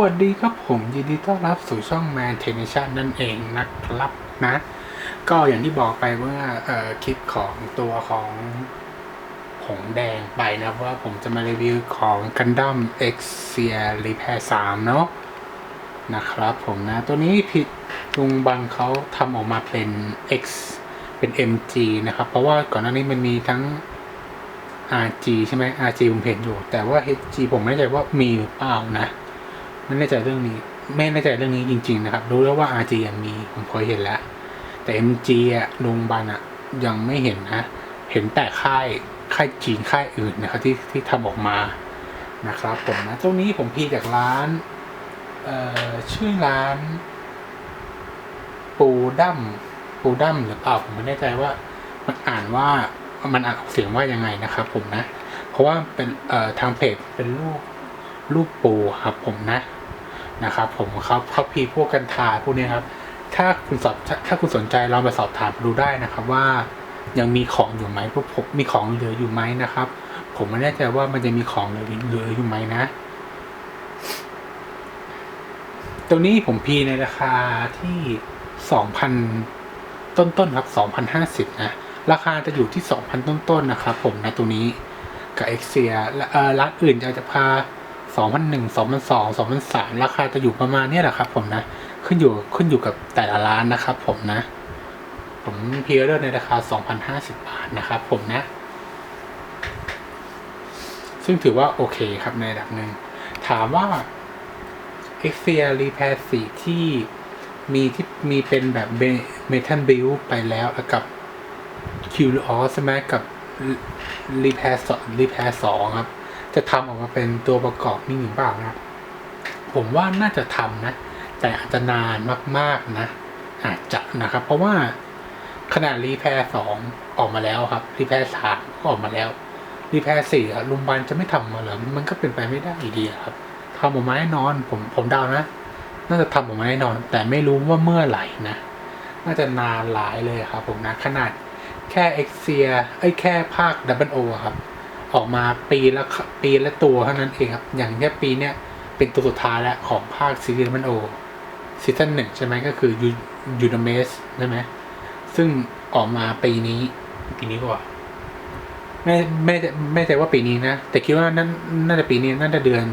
วัสดีครับผมยินดีต้อนรับสู่ช่อง Man t e n i s i o n นั่นเองนะครับนะ ก็อย่างที่บอกไปเมื่อเอ่อคลิปของตัวของผงแดงไปนะครับว่าผมจะมารีวิวของ Gundam X s e r Repair 3 เนาะนะครับผมนะ ตัวนี้ผิดลุงบังเขาทำออกมาเป็น X เป็น MG นะครับ เพราะว่าก่อนหน้านี้มันมีทั้ง RG ใช่ไหม RG ผมเห็นอยู่ แต่ว่า HG ผมไม่แน่ใจว่ามีหรือเปล่านะ ไม่แน่ใจเรื่องนี้ ไม่แน่ใจเรื่องนี้จริง ๆ นะครับ รู้แล้วว่า RG ยังมีผมเคยเห็นแล้ว แต่ MG อะโรงพยาบาลอะยังไม่เห็นนะ เห็นแต่ค่ายค่ายจีนค่ายอื่นนะครับที่ที่ทำออกมานะครับผมนะตรงนี้ผมพีจากร้านเอ่อชื่อร้าน ปูดัมปูดัมหรือเปล่าผมไม่แน่ใจว่า มันอ่านว่ามันอ่านออกเสียงว่ายังไงนะครับ ผมนะ เพราะว่าเป็นเอ่อทางเพจเป็นรูปรูปปูครับผมนะ นะครับ ผมเขาเขาพีพวกกันทาพวกนี้ครับ ถ้าคุณสอบถ้าคุณสนใจลองไปสอบถามดูได้นะครับว่ายังมีของอยู่ไหมพวกผมมีของเหลืออยู่ไหมนะครับ ผมไม่แน่ใจว่ามันจะมีของเหลือเหลืออยู่ไหมนะตัวนี้ผมพีในราคาที่สองพันต้นๆครับสองพันห้าสิบนะ ราคาจะอยู่ที่สองพันต้นๆนะครับผมนะตัวนี้กับเอ็กเซียเอ่อร้านอื่นจะจะพา สองพันหนึ่งสองพันสองสองพันสามราคาจะอยู่ประมาณนี้แหละครับ ผมนะ ขึ้นอยู่ขึ้นอยู่กับแต่ละร้านนะครับ ผมนะ ผมพีเรอร์ในราคาสองพันห้าสิบาทนะครับ ผมนะ ซึ่งถือว่าโอเคครับในระดับหนึ่ง ถามว่า e x i a Repair 4ที่มีที่มีเป็นแบบเมทัลบิลไปแล้วกับ q o ใช่ไหมกับ Repair 2 Repair 2ครับ จะทำออกมาเป็นตัวประกอบนี่หรือเปล่านะครับผมว่าน่าจะทำนะ แต่อาจจะนานมากๆนะ อาจจะนะครับ เพราะว่าขนาด Repair 2องออกมาแล้วครับ Repair 3ก็ออกมาแล้ว Repair 4อะลุงบันจะไม่ทำมาหรอมันก็เป็นไปไม่ได้อยู่ดีอะครับทำออกมาแน่นอน ผมผมเดานะ น่าจะทำออกมาแน่นอน แต่ไม่รู้ว่าเมื่อไหร่นะ น่าจะนานหลายเลยครับผมนะขนาดแค่เอ็กเซียไอ้แค่ภาคดับเบิลโอครับ ออกมาปีละปีละตัวเท่านั้นเองครับ อย่างแค่ปีเนี้ยเป็นตัวสุดท้ายแล้วของภาคซีรีส์ดับเบิลโอซีซั่นหนึ่งใช่ไหมก็คือยูยูนเมสใช่ไหมซึ่งออกมาปีนี้ ปีนี้ก่อนไม่ไม่ไม่ใจว่าปีนี้นะ แต่คิดว่านั่นน่าจะปีนี้น่าจะเดือน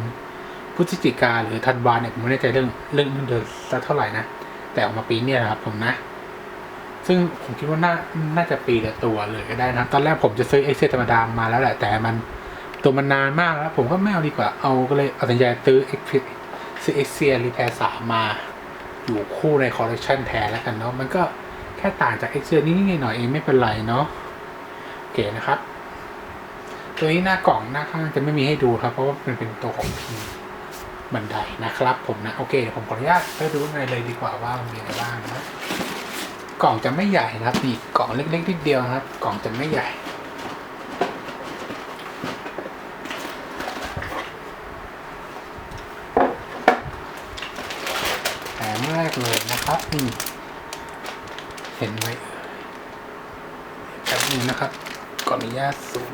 พฤศจิกาหรือธันวาเนี่ยผมไม่แน่ใจเรื่องเรื่องเดือนสักเท่าไหร่นะ แต่ออกมาปีเนี่ยนะครับผมนะ ซึ่งผมคิดว่าน่าน่าจะปีละตัวเลยก็ได้นะ ตอนแรกผมจะซื้อเอ็กเซธรรมดามาแล้วแหละ แต่มันตัวมันนานมากแล้ว ผมก็ไม่เอาดีกว่า เอาก็เลยเอาตัดใจซื้อเอ็กซื้อเอ็กเซียรีแพร์สามมา อยู่คู่ในคอลเลคชันแทนแล้วกันเนาะ มันก็แค่ต่างจากเอ็กเซียนิดหน่อยเองไม่เป็นไรเนาะโอเคนะครับ ตัวนี้หน้ากล่องหน้าข้างจะไม่มีให้ดูครับ เพราะว่ามันเป็นตัวของพีบันไดนะครับ ผมนะ โอเคเดี๋ยวผมขออนุญาตไปดูในเลยดีกว่าว่ามันมีอะไรบ้างนะ กล่องจะไม่ใหญ่นะครับนี่กล่องเล็กๆนิดเดียวครับ กล่องจะไม่ใหญ่แถมแรกเลยนะครับนี่เห็นไหมแบบนี้นะครับขออนุญาตซูม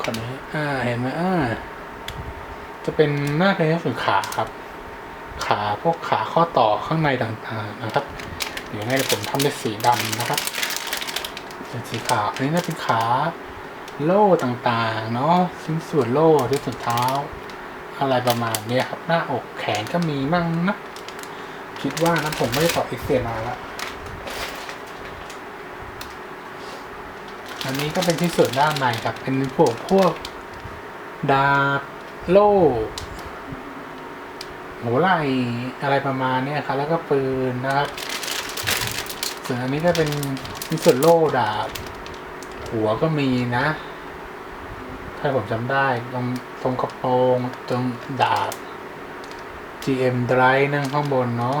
ขอนี้อ่าเห็นไหมอ่าจะเป็นหน้าเป็นส่นขาครับ ขาพวกขาข้อต่อข้างในต่างๆนะครับเดี๋ยวให้ผมทำเป็นสีดำนะครับเป็นสีขาวอันนี้น่าเป็นขาโล่ต่างๆ เนาะชิ้นส่วนโล่ที่ส่วนเท้า อะไรประมาณนี้ครับ หน้าอกแขนก็มีมั่งนะคิดว่านะผมไม่ได้ต่อเอ็กเซมาล้วอันนี้ก็เป็นที่ส่วนด้านในครับ เป็นพวกพวกดาบโล่ หัวไหล่อะไรประมาณเนี้ยครับแล้วก็ปืนนะครับ ส่วนอันนี้ก็เป็นที่ส่วนโล่ดาบ หัวก็มีนะ ถ้าผมจำได้ตรงตรงกระโปรงตรงดาบ GM Drive นั่งข้างบนเนาะ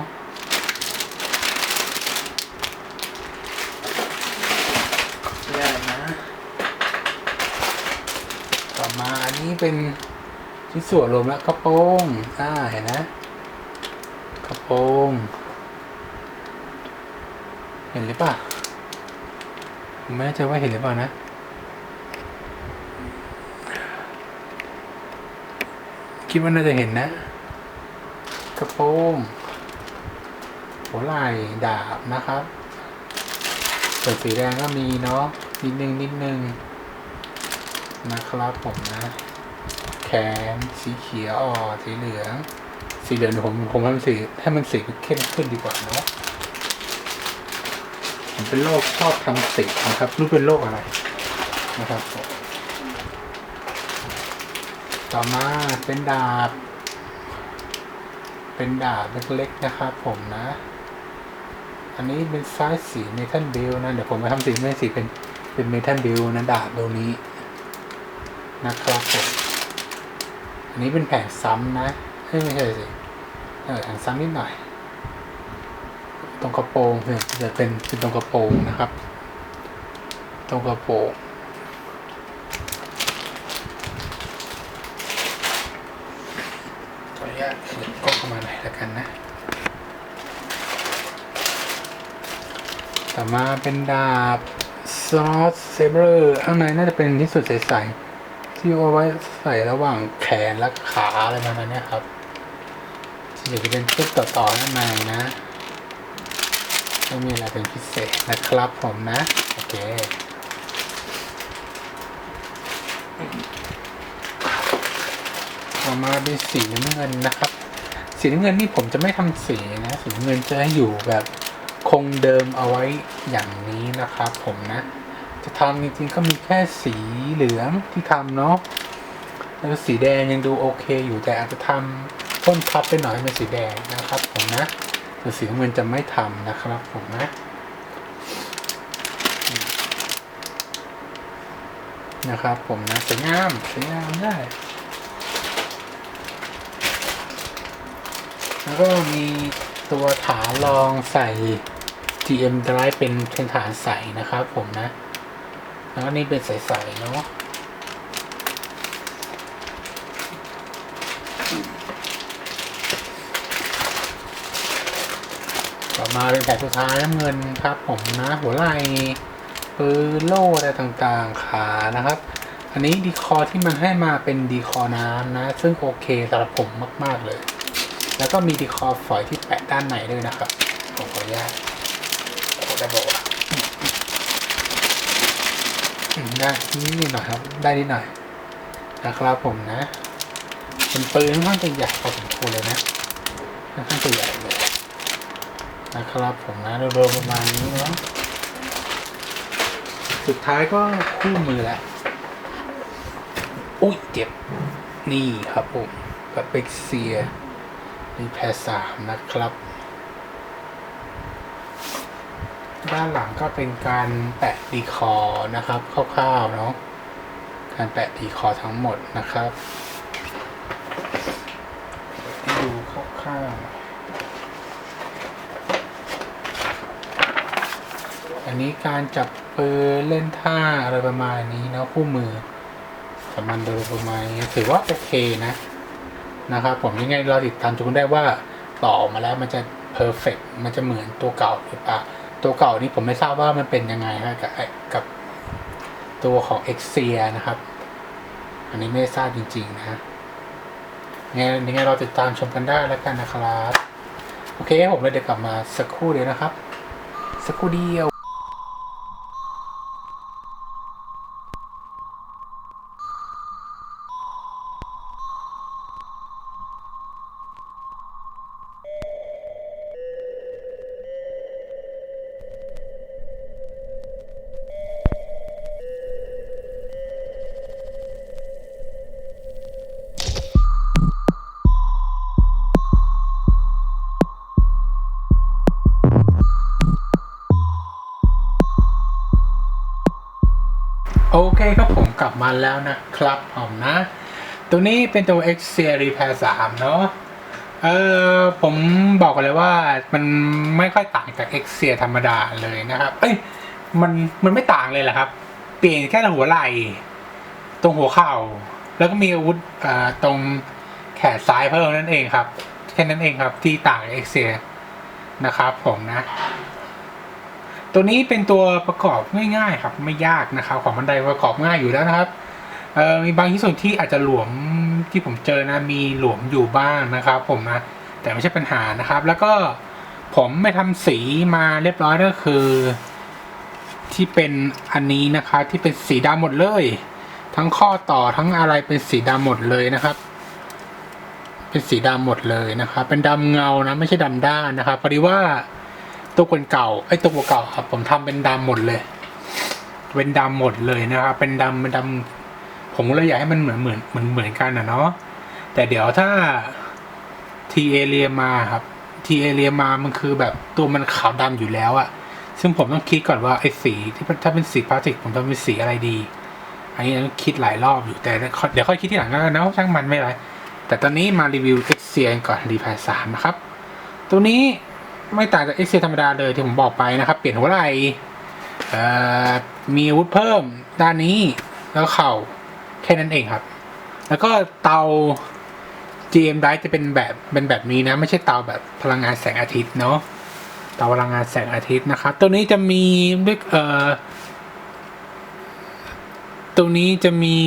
แยกนะ ต่อมาอันนี้เป็น ชิ้นส่วนรวมแล้วกระโปรงอ่าเห็นนะกระโปรงเห็นหรือเปล่าผมไม่แน่ใจว่าเห็นหรือเปล่านะคิดว่าน่าจะเห็นนะ กระโปรงหัวไหล่ดาบนะครับส่วนสีแดงก็มีเนาะนิดนึงนิดนึงนะครับผมนะ น สีเขียวอ่อสีเหลือง สีเหลืองเดี๋ยวผมผมให้มันสีให้มันสีเข้มขึ้นดีกว่าเนาะผมเป็นโรคชอบทำสีนะครับรู้เป็นโรคอะไรนะครับต่อมาเป็นดาบ เป็นดาบเล็กๆนะครับผมนะ อันนี้เป็นไซส์สีเมทัลบิลนะ เดี๋ยวผมไปทำสีไม่สีเป็นเป็นเมทัลบิลนะดาบตรงนี้นะครับผม อันนี้เป็นแผงซ้ำนะไม่ใช่สิเออแผงซ้ำนิดหน่อย ตรงกระโปรงเนี่ยจะเป็นเป็นตรงกระโปรงนะครับ ตรงกระโปรงขออนุญาตขยับกล้องเข้ามาหน่อยแล้วกันนะต่อมาเป็นดาบซอสเซเบอร์ข้างในน่าจะเป็นที่สุดใสๆ ที่เอาไว้ใส่ระหว่างแขนและขาอะไรประมาณนี้ครับที่จะเป็นชุดต่อๆด้านในนะไม่มีอะไรเป็นพิเศษนะครับผมนะ โอเคต่อมาเป็นสีน้ำเงินนะครับ สีน้ำเงินนี่ผมจะไม่ทำสีนะสีน้ำเงินจะให้อยู่แบบคงเดิมเอาไว้อย่างนี้นะครับผมนะ จะทำจริงๆก็มีแค่สีเหลืองที่ทำเนาะแล้วสีแดงยังดูโอเคอยู่แต่อาจจะทำต้นพับไปหน่อยเป็นสีแดงนะครับผมนะแต่สีน้ำเงินจะไม่ทำนะครับผมนะนะครับผมนะสวยงามสวยงามได้ แล้วก็มีตัวฐานรองใส่ GM Drive เป็นเป็นฐานใสนะครับผมนะ แล้วนี่เป็นใสๆเนาะต่อมาเป็นแผงสุดท้ายน้ำเงินครับผมนะ หัวไหล่ปืนโล่อะไรต่างๆขานะครับ อันนี้ดีคอที่มันให้มาเป็นดีคอน้ำนะ ซึ่งโอเคสำหรับผมมาก ๆ เลย แล้วก็มีดีคอฝอยที่แปะด้านในด้วยนะครับผมขออนุญาตโอ้ได้บอกว่า อืมได้นิดหน่อยครับ ได้นิดหน่อยนะครับผมนะเป็นปืนค่อนข้างจะใหญ่พอสมควรเลยนะค่อนข้างจะใหญ่เลยนะครับผมนะโดยประมาณนี้เนาะสุดท้ายก็คู่มือแล้วอุ้ยเจ็บนี่ครับผมกับเบกเซียมีแพรสามนะครับ ด้านหลังก็เป็นการแปะดีคอนะครับคร่าวๆเนาะการแปะดีคอทั้งหมดนะครับให้ดูคร่าวๆอันนี้การจับปืนเล่นท่าอะไรประมาณนี้เนาะคู่มือสมันโดยประมาณนี้ถือว่าโอเคนะนะครับผมยังไงเราติดตามชมได้ว่าต่อมาแล้วมันจะเพอร์เฟกมันจะเหมือนตัวเก่าหรือเปล่า ตัวเก่านี้ผมไม่ทราบว่ามันเป็นยังไงครับกับตัวของเอ็กเซียนะครับ อันนี้ไม่ทราบจริง ๆ นะยังไงยังไงเราติดตามชมกันได้แล้วกันนะครับ โอเคผมเลยเดี๋ยวกลับมาสักครู่เดียวนะครับ สักครู่เดียว โอเคครับผมกลับมาแล้วนะครับผมนะ ตัวนี้เป็นตัว X Series Repair 3เนาะเออผมบอกกันเลยว่ามันไม่ค่อยต่างจาก X Series ธรรมดาเลยนะครับ เอ้ยมันมันไม่ต่างเลยแหละครับ เปลี่ยนแค่ตรงหัวไหล่ตรงหัวเข่า แล้วก็มีอาวุธอ่าตรงแขนซ้ายเพิ่มนั่นเองครับ แค่นั้นเองครับที่ต่างจาก X Series นะครับผมนะ ตัวนี้เป็นตัวประกอบง่ายๆครับไม่ยากนะครับ ของบันไดประกอบง่ายอยู่แล้วนะครับมีบางที่ส่วนที่อาจจะหลวมที่ผมเจอนะมีหลวมอยู่บ้างนะครับ ผมนะแต่ไม่ใช่ปัญหานะครับ แล้วก็ผมไม่ทำสีมาเรียบร้อยก็คือ ที่เป็นอันนี้นะคะที่เป็นสีดำหมดเลย ทั้งข้อต่อทั้งอะไรเป็นสีดำหมดเลยนะครับ เป็นสีดำหมดเลยนะครับ เป็นดำเงานะไม่ใช่ดำด้านนะครับพอดีว่า ตัวคนเก่าไอ้ตัวเก่าครับ ผมทำเป็นดำหมดเลย เป็นดำหมดเลยนะครับ เป็นดำเป็นดำผมเลยอยากให้มันเหมือนเหมือนเหมือนเหมือนกันนะเนาะแต่เดี๋ยวถ้าทีเอเรียมาครับทีเอเรียมามันคือแบบตัวมันขาวดำอยู่แล้วอะซึ่งผมต้องคิดก่อนว่าไอ้สีที่ถ้าเป็นสีพลาสติกผมจะเป็นสีอะไรดี อันนี้ต้องคิดหลายรอบอยู่แต่เดี๋ยวค่อยคิดที่หลังแล้วกันนะช่างมันไม่ไรแต่ตอนนี้มารีวิว x อ i ก่อนรีพายสามนะครับ ตัวนี้ ไม่ต่างจาก x อ i ธรรมดาเลยที่ผมบอกไปนะครับ เปลี่ยนหัวไหล่มีอาวุธเพิ่มด้านนี้แล้วเข่าแค่นั้นเองครับ แล้วก็เตา GM Drive จะเป็นแบบเป็นแบบนี้นะ ไม่ใช่เตาแบบพลังงานแสงอาทิตย์เนาะเตาพลังงานแสงอาทิตย์นะครับ ตัวนี้จะมีด้วยเอ่อตัวนี้จะมี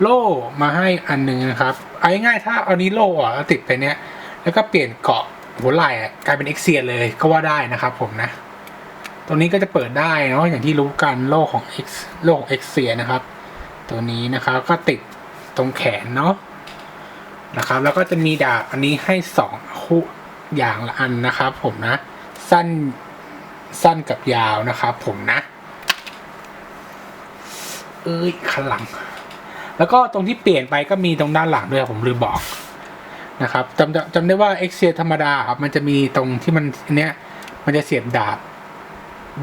โล่มาให้อันหนึ่งนะครับ เอาง่ายๆถ้าเอานี้โล่อะแล้วติดไปเนี้ย แล้วก็เปลี่ยนเกาะ หัวไหล่อะกลายเป็นเอ็กเซียเลยก็ว่าได้นะครับผมนะ ตรงนี้ก็จะเปิดได้เนาะอย่างที่รู้กันโล่ของ X โล่ของเอ็กเซียนะครับ ตัวนี้นะครับก็ติดตรงแขนเนาะนะครับ แล้วก็จะมีดาบอันนี้ให้สองคู่อย่างละอันนะครับ ผมนะ สั้นสั้นกับยาวนะครับผมนะ เอ้ยขลัง แล้วก็ตรงที่เปลี่ยนไปก็มีตรงด้านหลังด้วยผมลืมบอก นะครับจำจำได้ว่า x อ i ธรรมดาครับ มันจะมีตรงที่มันเนี้ยมันจะเสียบดาบ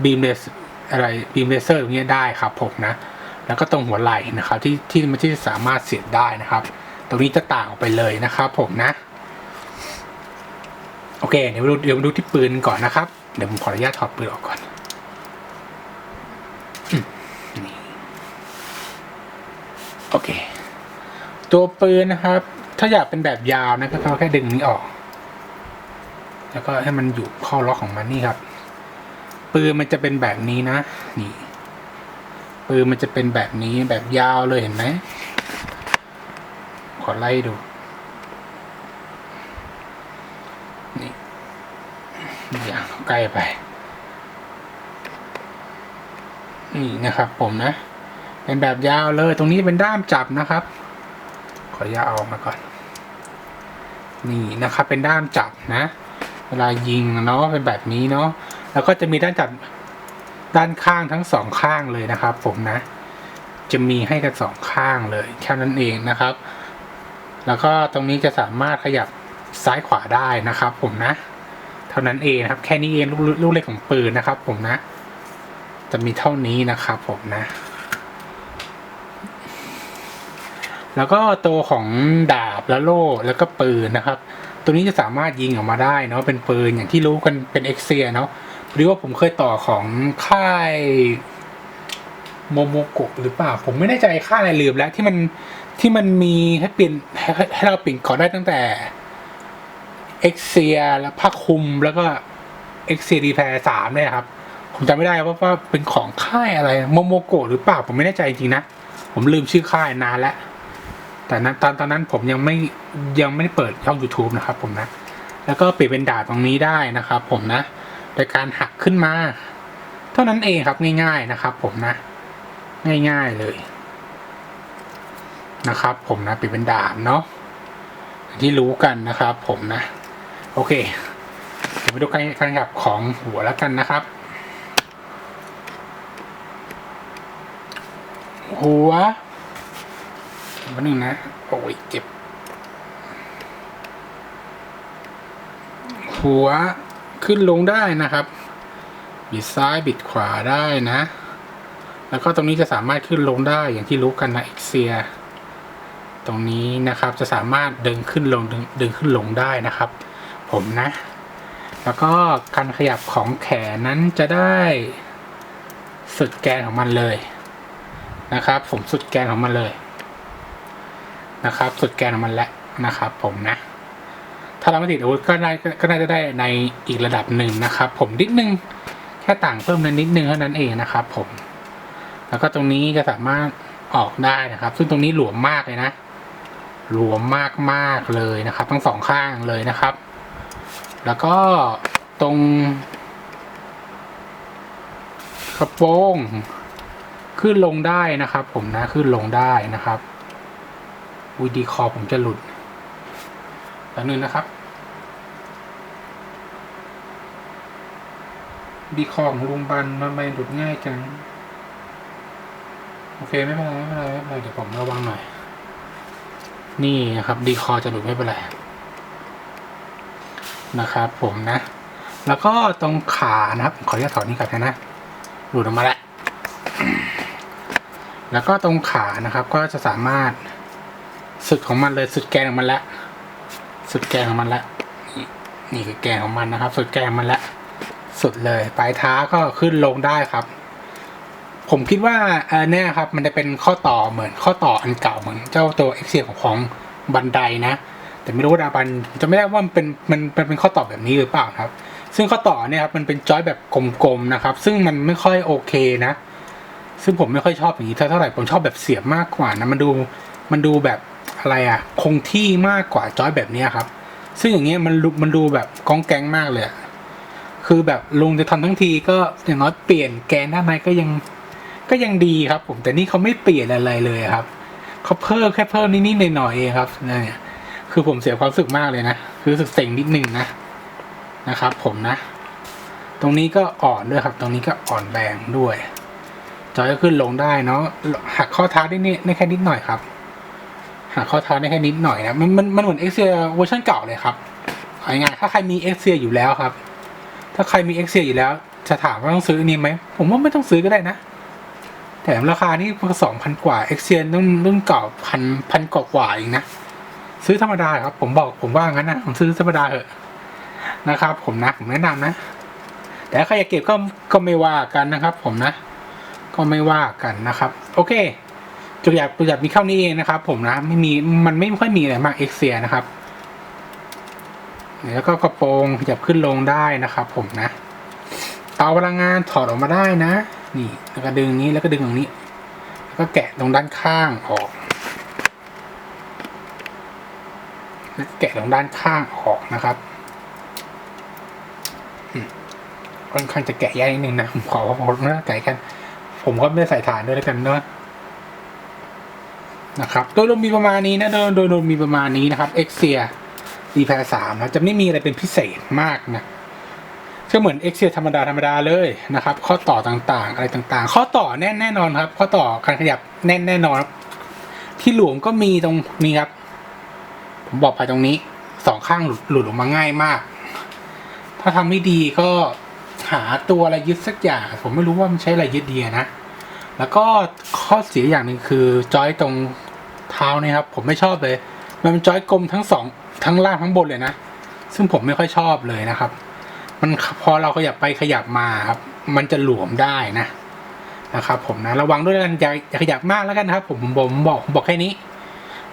บีมเลสอะไรบีมเลเซอร์ตรงเนี้ยได้ครับผมนะ แล้วก็ตรงหัวไหล่นะครับ ที่ที่มันที่สามารถเสียบได้นะครับ ตรงนี้จะต่างออกไปเลยนะครับ ผมนะ โอเค เดี๋ยวมาดูเดี๋ยวดูที่ปืนก่อนนะครับ เดี๋ยวผมขออนุญาตถอดปืนออกก่อนโอเค ตัวปืนนะครับ ถ้าอยากเป็นแบบยาวนะครับเราแค่ดึงนี้ออก แล้วก็ให้มันอยู่ข้าล็อกของมันนี่ครับ ปืนมันจะเป็นแบบนี้นะ นี่ ปืนมันจะเป็นแบบนี้แบบยาวเลยเห็นไหมขอไล่ดูนี่อย่างใกล้ไปนี่นะครับ ผมนะ เป็นแบบยาวเลย ตรงนี้เป็นด้ามจับนะครับ ขออนุญาตเอาออกมาก่อน นี่นะครับเป็นด้ามจับนะ เวลายิงเนาะเป็นแบบนี้เนาะแล้วก็จะมีด้านจับด้านข้างทั้งสองข้างเลยนะครับ ผมนะ จะมีให้กันสองข้างเลยแค่นั้นเองนะครับ แล้วก็ตรงนี้จะสามารถขยับซ้ายขวาได้นะครับ ผมนะ เท่านั้นเองนะครับ แค่นี้เองลูกลูกเล็กของปืนนะครับ ผมนะ จะมีเท่านี้นะครับ ผมนะ แล้วก็ตัวของดาบและโล่แล้วก็ปืนนะครับ ตัวนี้จะสามารถยิงออกมาได้เนาะเป็นปืนอย่างที่รู้กันเป็นเอ็กเซียเนาะหรือว่าผมเคยต่อของค่ายโมโมโกะหรือเปล่า ผมไม่แน่ใจค่ายอะไรลืมแล้วที่มันที่มันมีให้เปลี่ยนให้ให้เราเปลี่ยนเกาะได้ตั้งแต่เอ็กเซียแล้วผ้าคลุมแล้วก็เอ็กเซียดีแพรสามเนี่ยครับ ผมจำไม่ได้ว่าว่าเป็นของค่ายอะไรโมโมโกะหรือเปล่าผมไม่แน่ใจจริงนะ ผมลืมชื่อค่ายนานแล้ว แต่นั้นตอนตอนนั้นผมยังไม่ยังไม่ได้เปิดช่อง YouTube นะครับผมนะ แล้วก็เปลี่ยนเป็นดาบตรงนี้ได้นะครับผมนะ โดยการหักขึ้นมา เท่านั้นเองครับง่าย ๆนะครับ ผมนะ ง่าย ๆเลย นะครับ ผมนะเปลี่ยนเป็นดาบเนาะที่รู้กันนะครับ ผมนะ โอเคเดี๋ยวไปดูการการขับของหัวแล้วกันนะครับหัว วันหนึ่งนะโอ้ยเจ็บ หัวขึ้นลงได้นะครับ บิดซ้ายบิดขวาได้นะ แล้วก็ตรงนี้จะสามารถขึ้นลงได้อย่างที่รู้กันนะเอ็กเซีย ตรงนี้นะครับจะสามารถดึงขึ้นลงดึงดึงขึ้นลงได้นะครับ ผมนะ แล้วก็การขยับของแขนนั้นจะได้สุดแกนของมันเลยนะครับ ผมสุดแกนของมันเลย นะครับ สุดแกนของมันแล้วนะครับผมนะ ถ้าเราไม่ติดอาวุธก็ได้ก็น่าจะได้ในอีกระดับหนึ่งนะครับ ผมนิดนึงแค่ต่างเพิ่มนั้นนิดนึงเท่านั้นเองนะครับ ผม แล้วก็ตรงนี้จะสามารถออกได้นะครับ ซึ่งตรงนี้หลวมมากเลยนะ หลวมมากๆเลยนะครับ ทั้งสองข้างเลยนะครับ แล้วก็ตรงกระโปรงขึ้นลงได้นะครับ ผมนะขึ้นลงได้นะครับ วีดีคอผมจะหลุดแป๊บนึงนะครับ ดีคอของลุงบันมันไม่หลุดง่ายจัง โอเคไม่เป็นไรไม่เป็นไรไม่เป็นไรเดี๋ยวผมระวังหน่อย นี่นะครับ ดีคอจะหลุดไม่เป็นไรนะครับ ผมนะ แล้วก็ตรงขานะครับขออนุญาตถอดนี้ก่อนนะ หลุดออกมาแล้วแล้วก็ตรงขานะครับก็จะสามารถ สุดของมันเลยสุดแกนของมันแล้วสุดแกนของมันแล้วนี่คือแกนของมันนะครับ สุดแกนของมันแล้วสุดเลย ปลายเท้าก็ขึ้นลงได้ครับ ผมคิดว่าอันเนี้ยครับ มันจะเป็นข้อต่อเหมือนข้อต่ออันเก่าเหมือนเจ้าตัว x อของของบันไดนะ แต่ไม่รู้ว่าดาบันจะไม่ได้ว่ามันเป็นมันเป็นข้อต่อแบบนี้หรือเปล่าครับ ซึ่งข้อต่อเนี่ยครับมันเป็นจอยแบบกลมๆนะครับ ซึ่งมันไม่ค่อยโอเคนะ ซึ่งผมไม่ค่อยชอบอย่างนี้เท่าไหร่ผมชอบแบบเสียบมากกว่านะมันดูมันดูแบบ อะไรอะคงที่มากกว่าจอยแบบนี้ครับ ซึ่งอย่างเงี้ยมันดูมันดูแบบก้องแกงมากเลยคือแบบลุงจะทำทั้งทีก็อย่างน้อยเปลี่ยนแกนด้านในก็ยังก็ยังดีครับผมแต่นี่เขาไม่เปลี่ยนอะไรเลยครับเขาเพิ่มแค่เพิ่มนิดๆหน่อยๆเองครับเนี่ยคือผมเสียความรู้สึกมากเลยนะคือรู้สึกเซ็งนิดนึงนะนะครับ ผมนะ ตรงนี้ก็อ่อนด้วยครับ ตรงนี้ก็อ่อนแรงด้วยจอยก็ขึ้นลงได้เนาะหักข้อเท้าได้นี่แค่นิดหน่อยครับ หักข้อเท้าได้แค่นิดหน่อยนะมันมันมันเหมือนเอ็กเซียเวอร์ชันเก่าเลยครับง่ายๆถ้าใครมีเอ็กเซียอยู่แล้วครับ ถ้าใครมี x ออยู่แล้ว จะถามว่าต้องซื้ออันนี้ไหม ผมว่าไม่ต้องซื้อก็ได้นะ แถมราคานี่สองพันกว่า x อรุ่นรุ่นเก่าพันพันกว่ากว่าเองนะ ซื้อธรรมดาครับ ผมบอกผมว่างั้นนะผมซื้อธรรมดาเถอะนะครับผมนะผมแนะนำนะ แต่ใครอยากเก็บก็ก็ไม่ว่ากันนะครับ ผมนะ ก็ไม่ว่ากันนะครับ โอเค จุดอยากจุดอยากมีเข้านี้เองนะครับ ผมนะไม่มีมันไม่ค่อยมีอะไรมาก x เนะครับแล้วก็กระโปรงขยับขึ้นลงได้นะครับ ผมนะ เตาพลังงานถอดออกมาได้นะ นี่แล้วก็ดึงนี้แล้วก็ดึงตรงนี้ แล้วก็แกะตรงด้านข้างออกแล้วแกะตรงด้านข้างออกนะครับค่อนข้างจะแกะยากนิดนึงนะผมขอว่าผมนะแกะกัน ผมก็ไม่ใส่ฐานด้วยแล้วกันเนาะ นะครับ โดยรวมมีประมาณนี้นะ โดยโดยรวมมีประมาณนี้นะครับเอ็กเซียดีแพรสามนะจะไม่มีอะไรเป็นพิเศษมากนะก็เหมือนเอ็กเซียธรรมดาธรรมดาเลยนะครับ ข้อต่อต่างๆ อะไรต่างๆ ข้อต่อแน่นแน่นอนครับ ข้อต่อการขยับแน่นแน่นอนครับที่หลวมก็มีตรงนี้ครับ ผมบอกไปตรงนี้สองข้างหลุดออกมาง่ายมาก ถ้าทำไม่ดีก็หาตัวอะไรยึดสักอย่าง ผมไม่รู้ว่ามันใช้อะไรยึดดีอะนะ แล้วก็ข้อเสียอย่างหนึ่งคือจอยตรงเท้านี่ครับผมไม่ชอบเลย มันเป็นจอยกลมทั้งสองทั้งล่างทั้งบนเลยนะ ซึ่งผมไม่ค่อยชอบเลยนะครับ มันพอเราขยับไปขยับมาครับ มันจะหลวมได้นะนะครับ ผมนะระวังด้วยกันอย่าอย่าขยับมากแล้วกันนะครับ ผมผมบอกบอกแค่นี้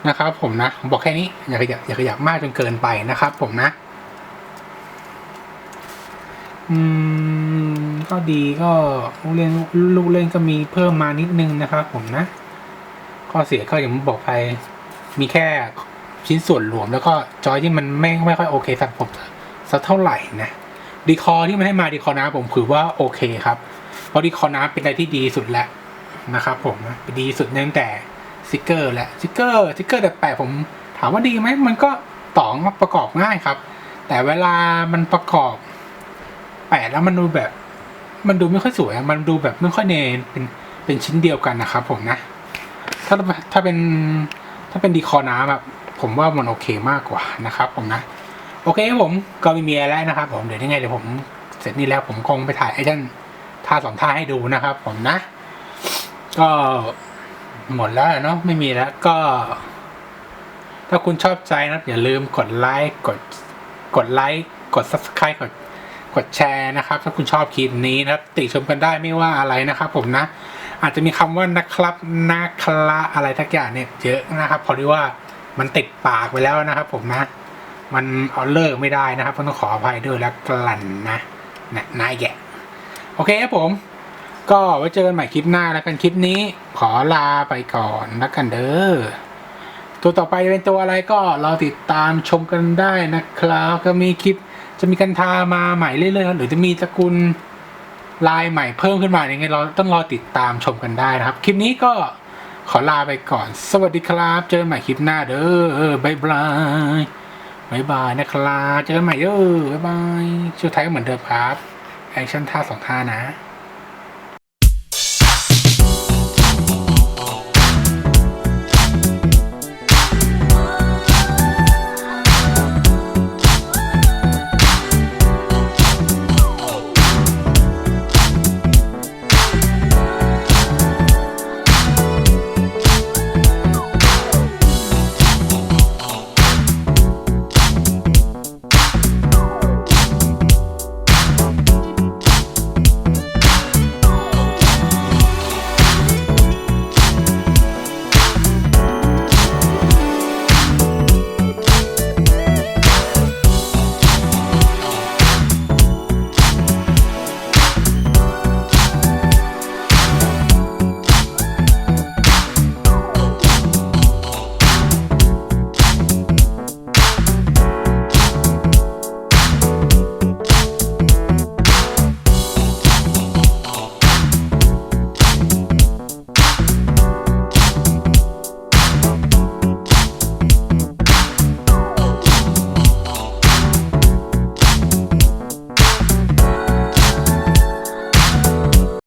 นะครับผมนะผมบอกแค่นี้อย่าขยับอย่าขยับมากจนเกินไปนะครับ ผมนะ อืม ก็ดีก็ลูกเล่นลูกเล่นก็มีเพิ่มมานิดนึงนะครับผมนะข้อเสียก็อย่างผมบอกไป มีแค่ชิ้นส่วนรวม แล้วก็จอยที่มันไม่ไม่ค่อยโอเคสำหรับผมสักเท่าไหร่นะดีคอที่มันให้มาดีคอน้ำผมถือว่าโอเคครับ เพราะดีคอน้ำเป็นอะไรที่ดีสุดแล้วนะครับผมนะดีสุดตั้งแต่สติกเกอร์และสติกเกอร์สติกเกอร์แต่แปะผมถามว่าดีไหมมันก็ต่อมาประกอบง่ายครับ แต่เวลามันประกอบแปะแล้วมันดูแบบ มันดูไม่ค่อยสวยอะมันดูแบบไม่ค่อยเนเป็นเป็นชิ้นเดียวกันนะครับผมนะ ถ้าถ้าเป็นถ้าเป็นดีคอน้ำแบบผมว่ามันโอเคมากกว่านะครับผมนะ โอเคผมก็ไม่มีอะไรแล้วนะครับ ผมเดี๋ยวยังไงเดี๋ยวผมเสร็จนี่แล้วผมคงไปถ่ายไอ้ท่านท่าสองท่าให้ดูนะครับ ผมนะ ก็หมดแล้วเนาะไม่มีแล้วก็ ถ้าคุณชอบใจนะอย่าลืมกดไลค์กดกดไลค์กด subscribe กด กดแชร์นะครับ ถ้าคุณชอบคลิปนี้นะครับ ติชมกันได้ไม่ว่าอะไรนะครับผมนะ อาจจะมีคำว่านะครับนาคละอะไรทักอย่างเนี่ยเยอะนะครับพราะที่ว่ามันติดปากไปแล้วนะครับ ผมนะ มันเอาเลิกไม่ได้นะครับต้องขออภัยด้วยแล้วกลั่นนะนะนายแกะโอเคครับผม ก็ไว้เจอกันใหม่คลิปหน้าแล้วกันคลิปนี้ ขอลาไปก่อนแล้วกันเด้อตัวต่อไปเป็นตัวอะไรก็รอติดตามชมกันได้นะครับ ก็มีคลิป จะมีกันทามาใหม่เรื่อยๆหรือจะมีตระกูลลายใหม่เพิ่มขึ้นมาอย่างไงเราต้องรอติดตามชมกันได้นะครับ คลิปนี้ก็ขอลาไปก่อน สวัสดีครับ เจอกันใหม่คลิปหน้าเด้อบายบายบายบายนะครับ เจอกันใหม่เด้อบายบายช่วงท้ายก็เหมือนเดิมครับ แอคชั่นท่าสองท่านะ